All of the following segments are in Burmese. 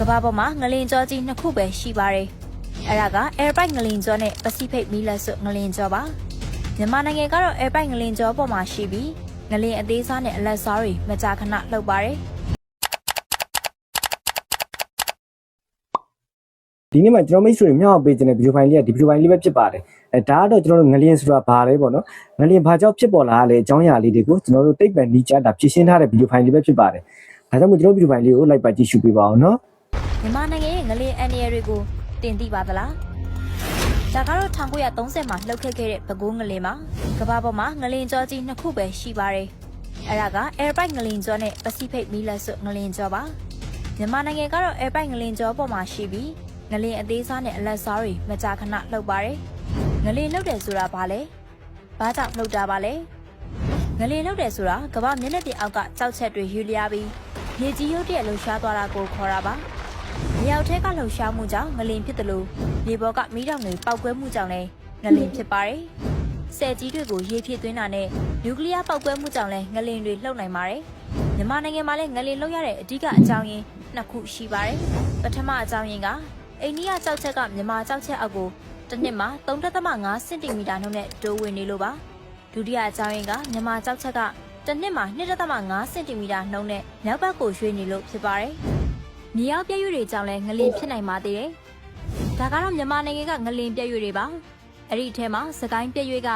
ကမ္ဘာပေါ်မှာငလင်ကြောကြီးနှစ်ခုပဲရှိပါတယ်အဲ့ဒါက Airbite ငလင်ကြောနဲ့ Pacific မီလက်ဆွငလင်ကြောပါမြန်မာနိုင်ငံကတော့ Airbite ငလင်ကြောပေါ်မှာရှိပြီးငလင်အသေးစားနဲ့အလက်စားတွေမကြာခဏလှုပ်ပါတယ်ဒီနေ့မှာကျွန်တော်မိတ်ဆွေတွေမြောက်အောင်ပေးခြင်းတဲ့ဗီဒီယိုဖိုင်လေးကဒီဗီဒီယိုဖိုင်လေးပဲဖြစ်ပါတယ်အဲဒါကတော့ကျွန်တော်တို့ငလျင်ဆိုတာဘာလဲပေါ့နော်ငလျင်ဘာကြောင့်ဖြစ်ပေါ်လာလဲအကြောင်းအရာလေးတွေကိုကျွန်တော်တို့တိတ်ပံနီးကြတာဖြစ်ရှင်းထားတဲ့ဗီဒီယိုဖိုင်လေးပဲဖြစ်ပါတယ်ဒါကြောင့်မို့ကျွန်တော်ဗီဒီယိုဖိုင်လေးကိုလိုက်ပါကြည့်ရှုပေးပါအောင်နော် မြန်မာနိုင်ငံရဲ့ငလင်အန်ရီတွေကိုတင်သိပါသလားဒါကတော့1930မှာလှုပ်ခတ်ခဲ့တဲ့ပဲခူးငလင်ပါကမ္ဘာပေါ်မှာငလင်ကြောကြီးနှစ်ခုပဲရှိပါတယ်အဲ့ဒါက Airbite ငလင်ကြောနဲ့ Pacific မီလက်ဆွငလင်ကြောပါမြန်မာနိုင်ငံကတော့ Airbite ငလင်ကြောပေါ်မှာရှိပြီးငလင်အသေးစားနဲ့အလက်စားတွေမကြာခဏလှုပ်ပါတယ်ငလင်လှုပ်တယ်ဆိုတာဘာလဲဘာကြောင့်လှုပ်တာပါလဲငလင်လှုပ်တယ်ဆိုတာကမ္ဘာမျက်နှာပြင်အောက်ကကြောက်ချက်တွေယူလျားပြီးမြေကြီးရုပ်တရက်လှုပ်ရှားသွားတာကိုခေါ်တာပါ မြေအောက်ထဲကလှုပ်ရှားမှုကြောင့်ငလင်ဖြစ်တယ်လို့မြေပေါ်ကမီးတောင်တွေပောက်ကွဲမှုကြောင့်လည်းငလင်ဖြစ်ပါတယ်။ဆယ်ကြီးတွေကိုရေဖြည့်သွင်းတာနဲ့နျူကလ িয়ার ပောက်ကွဲမှုကြောင့်လည်းငလင်တွေလှုပ်နိုင်ပါတယ်။မြန်မာနိုင်ငံမှာလည်းငလင်လှုပ်ရတဲ့အဓိကအကြောင်းရင်းနှစ်ခုရှိပါတယ်။ပထမအကြောင်းရင်းကအိန္ဒိယကြောက်ချက်ကမြန်မာကြောက်ချက်အောက်ကိုတစ်နှစ်မှာ3.5စင်တီမီတာနှုန်းနဲ့တိုးဝင်နေလို့ပါ။ဒုတိယအကြောင်းရင်းကမြန်မာကြောက်ချက်ကတစ်နှစ်မှာ2.5စင်တီမီတာနှုန်းနဲ့မြောက်ဘက်ကိုရွှေ့နေလို့ဖြစ်ပါတယ်။ မြေအောက်ပြည့်ရွေတွေကြောင့်လည်းငလင်ဖြစ်နိုင်ပါသေးတယ်။ဒါကတော့မြန်မာနိုင်ငံကငလင်ပြည့်ရွေတွေပါ။အဲ့ဒီအထဲမှာစကိုင်းပြည့်ရွေက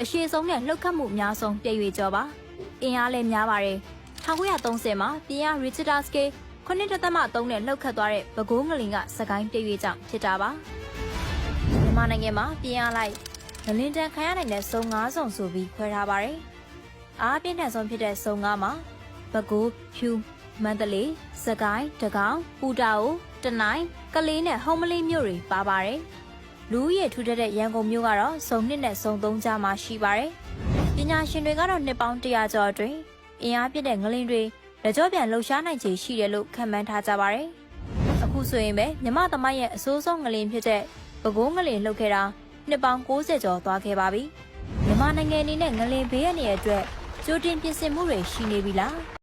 အရှိဆုံးနဲ့လှုပ်ခတ်မှုအများဆုံးပြည့်ရွေကြောပါ။အင်အားလည်းများပါတယ်။1930မှာပြင်ရ Richter scale 9.3နဲ့လှုပ်ခတ်သွားတဲ့ပဲခူးငလင်ကစကိုင်းပြည့်ရွေကြောင့်ဖြစ်တာပါ။မြန်မာနိုင်ငံမှာပြင်ရလိုက်ငလင်တန်ခံရနိုင်တဲ့စုံ၅စုံဆိုပြီးခွဲထားပါတယ်။အားပြင်းထန်ဆုံးဖြစ်တဲ့စုံ၅မှာပဲခူးဖြူ မန္တလေး၊စကိုင်း၊တကောင်း၊ပူတာအို၊တနိုင်း၊ကလေးနဲ့ဟုံးမလေးမြို့တွေပါပါတယ်။လူဦးရေထူထပ်တဲ့ရန်ကုန်မြို့ကတော့စုံနှစ်နဲ့စုံသုံးကြားမှာရှိပါတယ်။ပညာရှင်တွေကတော့နှစ်ပေါင်း100ကျော်အတွင်းအင်အားပြည့်တဲ့ငလင်တွေလက်ကြောပြန်လှုပ်ရှားနိုင်ခြေရှိတယ်လို့ခန့်မှန်းထားကြပါတယ်။အခုဆိုရင်ပဲမြမသမိုင်းရဲ့အဆိုးဆုံးငလင်ဖြစ်တဲ့ပဲခူးငလင်လှုပ်ခဲ့တာနှစ်ပေါင်း60ကျော်သွားခဲ့ပါပြီ။မြန်မာနိုင်ငံအနေနဲ့ငလင်ဘေးရန်ရဲ့အတွက်ကြိုတင်ပြင်ဆင်မှုတွေရှိနေပြီလား။